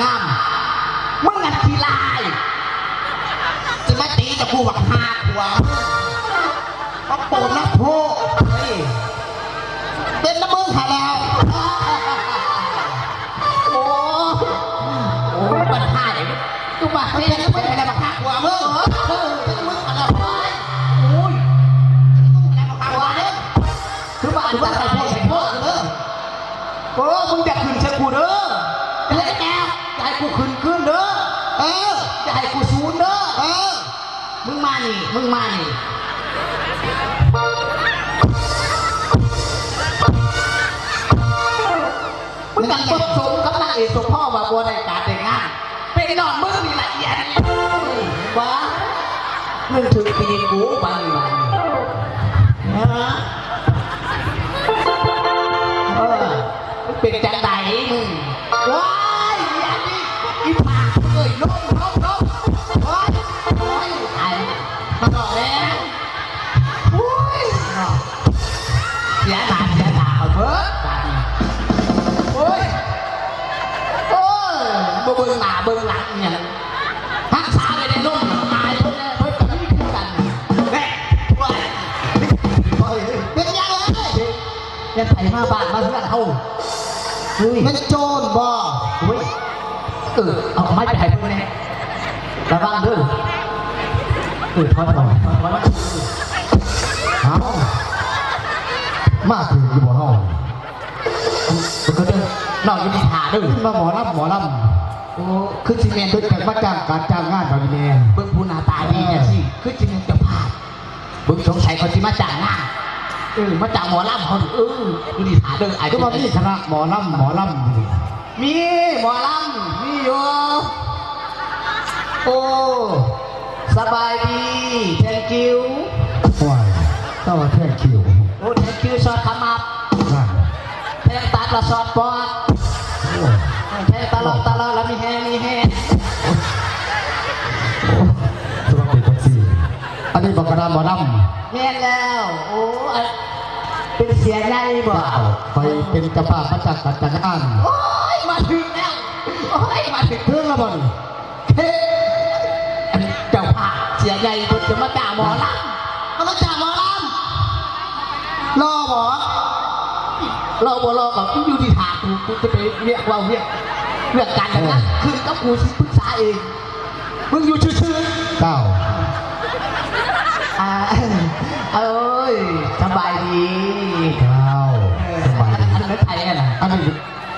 งามมึงอันขี้ลายจะมาตีจะกูหวังหาหัวก็โปนนะโพเฮ้ยเป็นน้ำมึงหาแล้วโอ้โอ้ปัญหาเด็กกูมาเฮ้ยแล้วไม่ได้มาฆ่าหัวมึงเออเมึงอะไรวะโอ้ยมึงอะไรมาฆ่าหัวมึงคือว่าอันตรพวกเห็นพวกเด้อโอ้มึงจะขึ้นใช่กูเด้อ จะให้แกจะให้กูขึ้นขึ้นเด้อเออจะให้กูศูนย์เด้อเออมึงมานี่มึงมานี่มึงกันผสมกับนางเอกสมพ่อว่าบัวในการแต่งงานเป็นนอนมึงนี่ละเอียดว้ามึงถึงปีกูบางอยู่บางนี่ ยังไถมาบ้านมาเพื่อนเขาเฮ้ยมันโจรบ่เฮ้ยเออเอาไม้ไปให้เพื่อนแน่ระวังเด้อเออถอยถอยถอยถอยมาเอามาถึงอยู่บ่เฮาเออเด้อน้องอยังมีหาเด้อมาหมอลำหมอลโอ้คือจีเมนำคือจากมาจ้างการจ้างงานแบบนี้แน่เบิ้งผู้หน้าตาดีเนี่ยสิคือจีเมนเจะพาพเบิ้งสงสัยเขาสิมาจ้างงานเออมาจ้างหมอลำเขาเออดูดิหาเด้อไอ้ก็ก็มามามีมีคณะหมอลำหมอลำอยู่มีหมอลำมีอยู่โอ้สบายดี thank you ว้ายถ้าว่าแท่คิวโอ้ thank you ซอสขมับนั่นแทงตัดละซอสปอดโอ้แทงตลอดตล อันนี้บอกคณะหมอลแม่นแล้ว โอ้อันเป็นเสียงไงำบ่เจ้าไปเป็นเจ้าภาพมาจากการจ้างงานโอ้ย มาถึงแล้ว โอ้ย มาถึงเรื่องละบ่นี่เฮ้อันเจ้าภาพเสียใหญ่เพิ่นจะมาจ้างหมอลำมามาจ้างหมอลรอหมอำเราบ่รอกับกูอยู่ที่ถาดกูกูจะไปเรียกว่าเรียกเรื่องการอย่างนั้นคือกับกูสิปรึกษาเอง มึงอยู่ชื่อๆเจ้าอ่า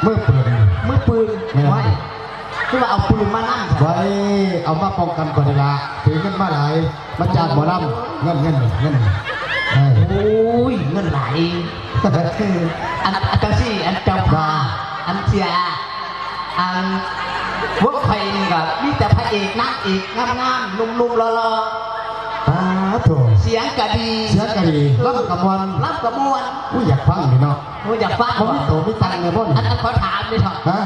มื่อเปิดมือปืนไว้คือว่าเอาปืนมานั่งไว้เอามาป้องกันก่อนเวลาถือเงินมาหลายมาจากหมอลำเงินเงินเงินใช่โอ้ยเงินไหลอันอันเจ้าซี่อันเจ้าพาอันเสียอันพวกใครนี่ก็มีแต่พระเอกนางเอกงามๆนุ่มๆรอ ตาโถๆเสียงก็ดีเสียกะดีรับกำวันรับกระมวลผู้อยากฟังนี่เนาะโอ้ยอยากฟังผมมีโตมีตังค์เลยพ่อนี่อันอันขอถามเลยเถอะฮะ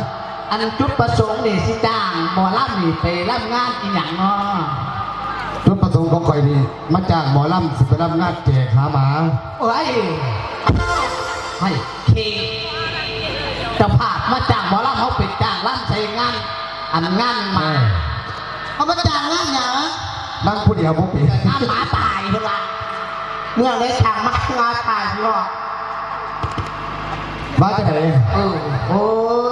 อันจุดประสงค์นี่สิจ้างหมอลำนี่ไปรับงานอีหยังเนาะจุดประสงค์ของข่อยนี่มาจากหมอลำสิไปรับงานแจกหาหมาโอ้ยไม่เคเจะภาพมาจ้างหมอลำเขาเป็นจ้างลำใช้งาน อันงานหมาเขามาจ้างงานหยัง นั่งผู้เดียวผมเป็นงานหมาตายเวลาเมื่อเลยทางมักงานถ่ายหรอกมาจากไหนเออโอ้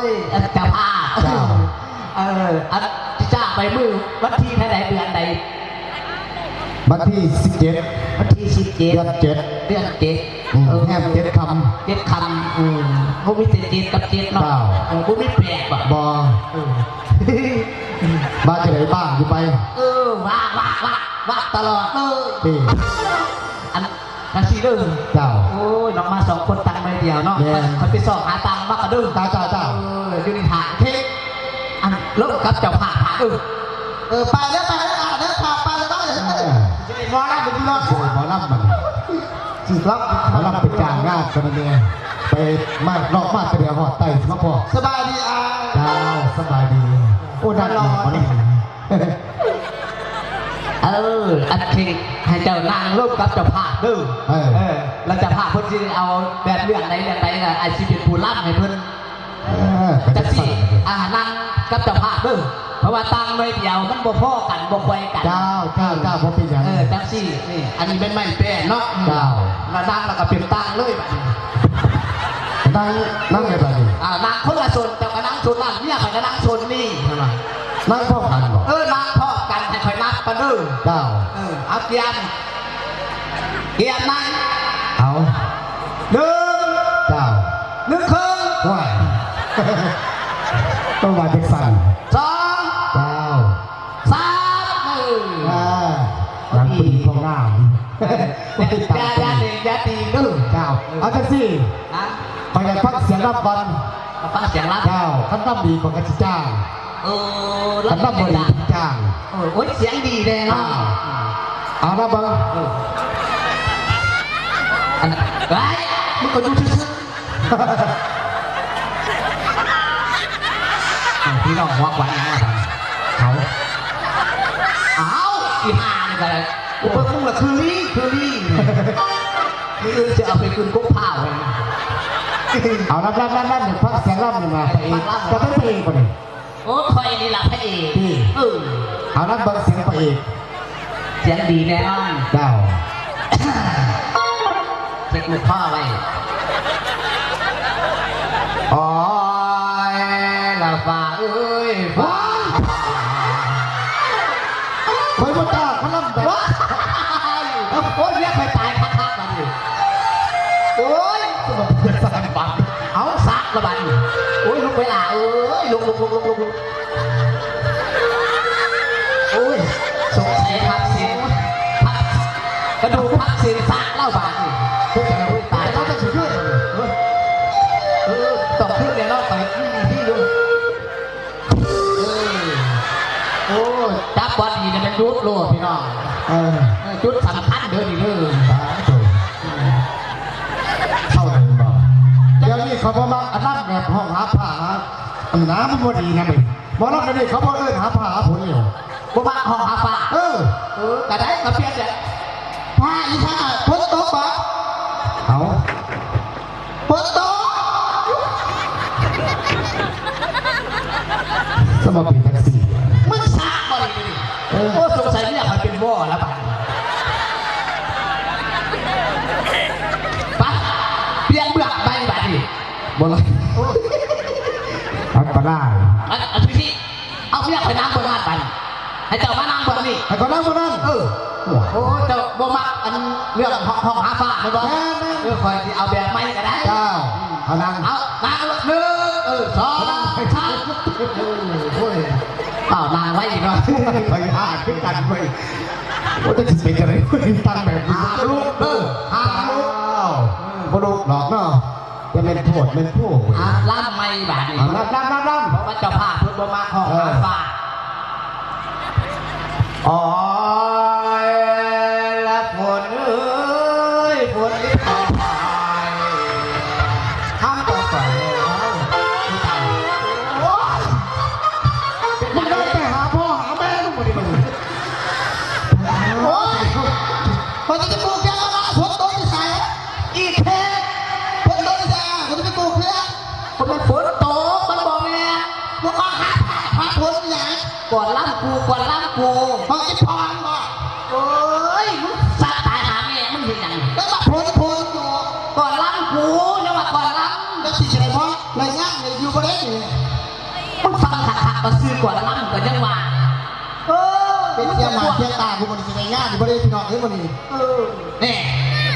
ยอันเจะภาพเจ้าเอออันที่จ้างไปมือวันที่เท่าไหร่เดือนใดวันที่สิบเจ็ดวันที่สิบเจ็ดเดือนเจ็ดเดือนเจ็ดอืมเออแฮมเจ็ดคเจ็ดคำอืมพวกมีเจ็ดเจ็ดกับเจ็ดเนาะเก้าเออพวกมีแปดบ่ำ บอเออมาจากไหนบ้างอยู่ไป เออว่าว่าว่าว่าตลอดเลยพี่อันกันสีเด้อเจ้า โอ้ยน้องมาสองคนตังค์ไม่เดียวเนาะแม่มันมันไปสอบหาตังค์มากกระดึงเจ้าเจ้าเจ้าเอออยู่ในถาดเค้กอันเลิกกับเจ้าผ่าผ่าเออเออไปแล้วไปแล้วอะเด้อพาไปแล้วบ้างเลยเออจะได้มองได้เป็นพี่น้องสวยหมอลำมันสิรับหมอลำไปจ้างงานกันนั่นเองไปมากนอกมากกระเดียวหอดไต่มาพอสบายดีอะ เจ้าสบายดี โอ้ดันหมอลำเอออันเค้กให้เจ้านางร่วมกับเจ้าผ่าเด้อเออ เออแล้วเจ้าผ่าเพิ่นสิเอาแบบเรื่องใดเรื่องใดน่ะไอ้สิเป็นผู้รับให้เพิ่นเออจังสิอ่านางกับเจ้าภาพเด้อเพราะว่าตังค์เลยเดียวมันบ่พอกันบ่ควายกัน เจ้าเจ้าเจ้าพอเป็นอย่างเออจังซี่นี่อันนี้เป็นไม้แป้เนาะเจ้าแล้วนั่งแล้วก็เป็นตังค์เลยบัดนี้นั่งนั่งในบ้านนี่อ่านั่งคนละโซนเจ้าก็นั่งโซนนั่นเนี่ยไปก็นั่งโซนนี่ใช่ไหมนั่งพร้อมกันบอกเออนั่งพอกันให้คอยนับกันเด้อเจ้าเออเอาเกียมเกียมนั่งเอาหนึ่งเจ้าหนึ่งครึ่งว่าต้องมาจากสั่นสองเจ้าสามเอออ่าหลังปีของน้ำอย่าอย่าเด็กอย่าตีดื้อเจ้าเอาจังสินะไปกันพักเสียงรับก่อน มาฟังเสียงรับเจ้าขันน้ำดีกว่ากระชิจ้างเออขันน้ำบริดังจ้างเออโอ้ยเสียงดีเลยเนาะเอาละบังเอออันนั้นไอ้มึงก็ดูซื่อๆเอาพี่น้องหัวขวัญนะเขาเอาอีห่านี่ก็เลยอุปกรณ์ละคือลี่คือลี่นี่คือจะเอาไปคืนกุ๊กผ้าไว้นะ เอาละนั่นนั่นนั่นพักเสียงรับนี่มาไปเองจะได้ไปเองก่อนนี่โอ้คอยนี่ล่ะพระเอกพี่เออเอาละบังเสียงไปเองเสียงดีแน่นอนเจ้าเช็คลูกพ่อไว้โอ้ยละฟ้าเอ้ยฟ้าคอยมาจ้า ลุกลุกลุกลุกลุกลุกโอ้ยสงสัยพักเสียงพักกระดูกพักเสียงซักเล่าบาดนี่พื่อจะไม่ตายเขาจะสุดยอดเลยเออตกขึ้นเนี่ยเราไปที่ที่ดูเออโอ้จับบอดีเนี่ยเป็นยุดโลดพี่น้องเออเออจุดสำคัญเด้อนี่เด้อสาธุเข้าเลยบอกเดี๋ยวนี้เขาบอกมาอันนั้นแบบห้องหาผ้าหา นน้ำมันพอดีนะมึงหมอรับนี่เขาบอกเออหาผ้าหาผลอยู่บ่มาห้องอาฟ้าเออเออกระได้กระเพียนเนี่ยผ้าอีผ้าพ้นโต๊ะปะเอาพ้นโต๊ะสมบีแท็กซี่มึงซักบ่ดีนี่โอ้สงสัยเนี่ยเขาเป็นบ่อแล้วป่ะ อันตรายอันอันที่เอาเมียไปนั่งบนงานไปให้เจ้ามานั่งบนนี่ไอ้คนนั้นคนนั้นเออโอ้เจ้าบ่มักอันเรื่องห้องห้องหาฟ้าไม่บอกเออคอยสิเอาแบบไม่ก็ได้เจ้าเอานั่งเอานางหนึ่งเออสองสามเออโอ้ยเปล่านางไว้อีกเนาะไปหาขึ้นกันไปว่าจะเป็นอะไรตั้งแบบนี้หาลูกเออหาลูกบ่ลูกหลอกเนาะจะเป็นโทษเป็นผู้หาล่ำไม่บาดนี่เอานั่งนั่งนั่งนั่งเพราะ ว่าเจ้าภาพเพิ่นบ่มาของหาฟ้าอ๋อ งขัดขัดมาซื้อก่อนล่ำก็ยังว่าเออเป็นเทียมหมาเทียมตาคุณมันสิอะไรเงี้ยอยู่ก็ได้พี่น้องเอ้ยมันนี่เออนี่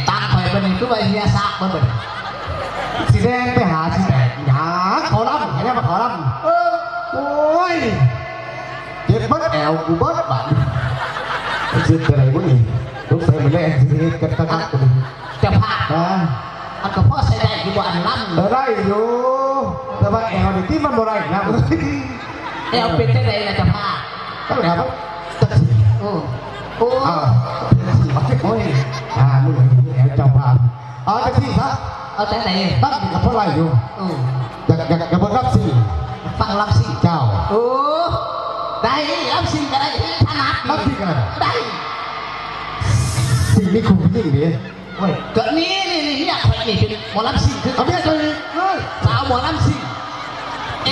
ตาข่อยเป็นคือว่าเฮียซากมันเป็นสีแดงไปหาสีแดงหาขอรับเห็นไหมมาขอรับเออโอ้ยเจ็บบัดแอวกูเบิดบัดซื้ออะไรวะนี่ต้องใส่มาแรงสิกันตะกักกูนี่จะพานะอันก็พ่อใส่ได้อยู่บ่อันล่ำเออได้อยู่แต่ว่าแอวนี่ที่มันบ่ได้นะ เอวเป็นจังไดล่ะจะพาต้องหาว่าตัดสิโอ้โอ้าโอ้ยอ่ามึงแอวเจ้าพานเอาจังซี่ซะเอาจังไดตั้งกับพ่อไรอยู่เอออยากอยากอยากบรับสิฟังลำสิเจ้าโอ้ได้รับสิ่ก็ได้ถนัดรับสิกันได้สิ่งนี้คุณยิ่งดีก็นี่นี่นี่อยากไปนี่เป็นหมอลำสิ่งคือเอาเมียตัวนี้เฮ้ยสาวหมอลำสิ่งเ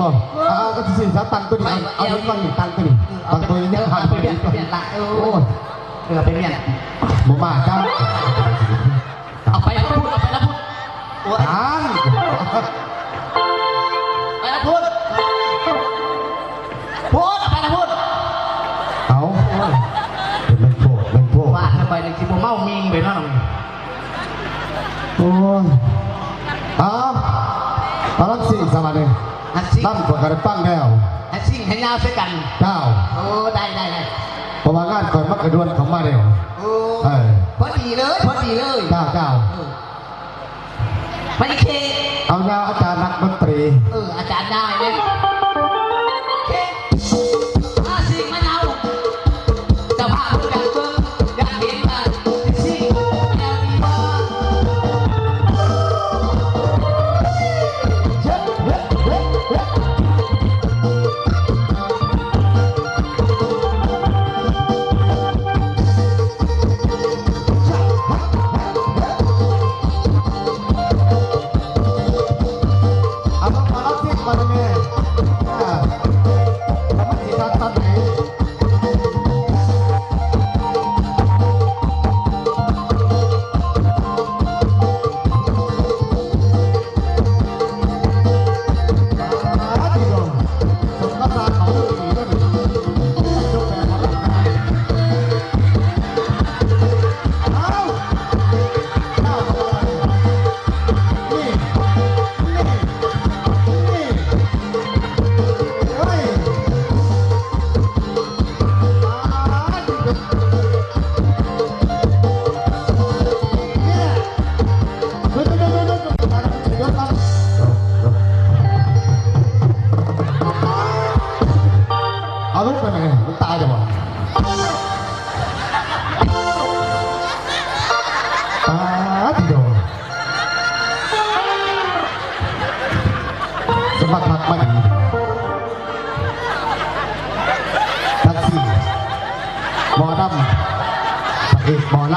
อลดีเป็นผับอยู่กี่บ่อ่าก็สิถ้าตั้งตัวนี้เอาเอาก้อนหินตั้งตัวนี้ตั้งตัวนี้เนี่ยผ่านไปไปเปลี่ยนก่อนเปลี่ยนละเอโอ้อยเออไปเปลี่ยนบ่มาครับเอาไปแล้วพูดเอาไปแล้วพูดโอ้ยอ่านไปแล้วพูดพูดเอาไปแล้วพูดเอาเป็นมันโผล่มันโผล่ว่าทำไมในที่ผมเมามิงไปนั่นโอ้ย ฮัตซิ่งนั่งกดกันฟังแล้วฮัตซิ่งให้ยาวใส่กันเจ้าโอ้ได้ได้ได้เพราะว่างานคอยมักกระดวนเขามาแล้วโอ้เออพอดีเลยพอดีเลยเจ้าเจ้าเออไปเคเอายาอาจารย์นักดนตรีเอออาจารย์ได้เลย เอกหมอล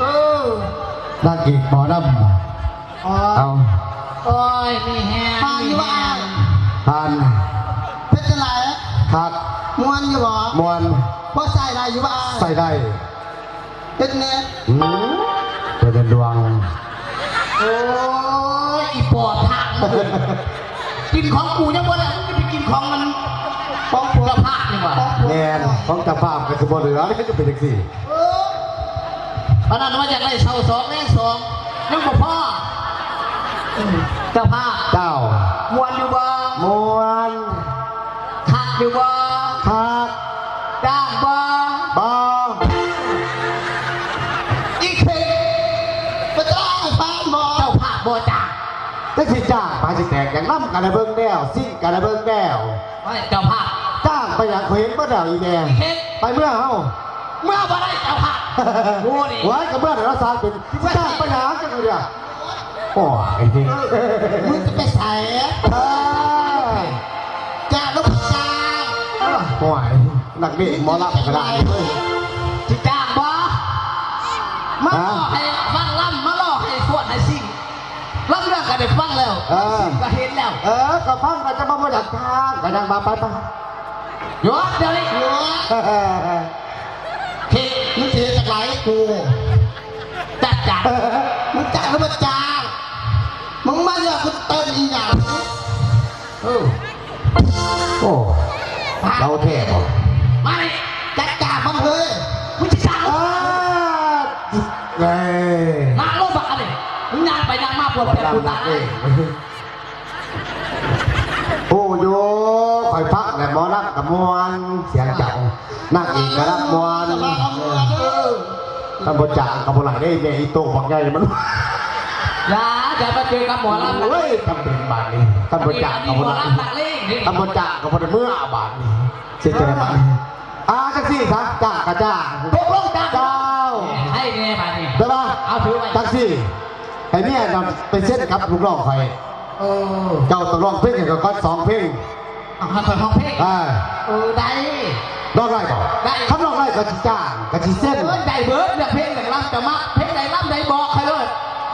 เออำนางเอกหมอลอ๋อำเอาโอ้ยมีแฮงปานอยู่ว่าทานเป็นจังไรคักมวนอยู่บ่มวนเพราะใส่ลายอยู่ว่าใส่ได้เป็นเนี่ยหืมเป็นดวงโอ้ยอีปอดทางมึงกินของกูยังบ่ได้มึงจะไปกินของมันของกูละภาพนี่หว่า แนนของจับภาพกับสมบูรณ์เหลือนี่ก็เป็นอีกสี่ เอ อเพราะนั้นว่าจากได้เสาสองแรงสองยังบ่พ่ออืมเจ้าภาพเจ้ามวนอยู่บ่มวนคักอยู่บ่คักจ้างบ่บองอีเคไปจ้างไอ้ปานบ่เจ้าภาพบ่จ้างได้สิจ้างปลาสิแตกอย่างน้ำกันในเบิ้งแก้วซิ่งกันในเบิ้งแก้วเฮ้ยเจ้าภาพจ้างไปอย่างเคยเห็นเมื่อเดาอีแดงอีเคไปเมื่อเฮาเมื่อบ่ได้เจ้าภาพ โอ้นี่ไว้กับเมื่อเดี๋ยวเราสารเป็นจ้างไปหากันเลยอะโอ้ยมึงจะไปใส่เอ้ยจ้างลูกจ้างโอ้ยหนักนี่หมอลับกระดาษเลยสิจ้างบ่มาล่อให้ฟังล่ำมาล่อให้สวดให้สิ่งล่ำเรื่องก็ได้ฟังแล้วเออก็เห็นแล้ว เออกับพังก็จะมาบ่อยากจ้างก็ยังมาไปไปหยุดเดี๋ยวนี้หัวเฮ้ มึงเสียจากไหนกูจัดการมึงจ้างหรือมาจ้างมึงมาเรียกกูเต้นอีหยังเออโอ้เราเทพอะมาเลยจัดจ้างมึงเลยมึงจะจ้างอ้าเฮ้ยมาโลบักอะไรมึงนานไปนานมาปวดแผลปวดตาเองโอ้โยคอยพักแต่หมอนักกับมวนเสียงจังนักอีกกระดับมวน ท่านบจ่ากับบุหลายได้เมอีโต้ของใหญ่มันอย่าอย่ามาเจอกับหมอลำนะเฮ้ยทำเป็นบาทนี่ท่านบจ่ากับหมบุอหลายลำนักเลงนี่ท่านบจ่ากับบุหลายเมื่อบาทนี่เสียใจบาทอ่าจังสี่ซะจ้ากระจ้าตกลงจ้างเจ้าให้เนี่ยมานี่ได้ปะเอาถือไปแท็กซี่ไอ้เนี่ยนำเป็นเส้นครับลูกน้องใครเออเจ้าต้องร้องเพลงเกี่ยวกับก้อนสองเพลงเอามาเปิดห้องเพลงอ่าเออได้ ร้องได้ป่ะได้คำร้องได้ก็จีจ้างก็จีเส้นเออได้เบิร์ดเลือกเพลงไหนล่ำจะมาเพลงไหนล่ำไหนบอกใครเลย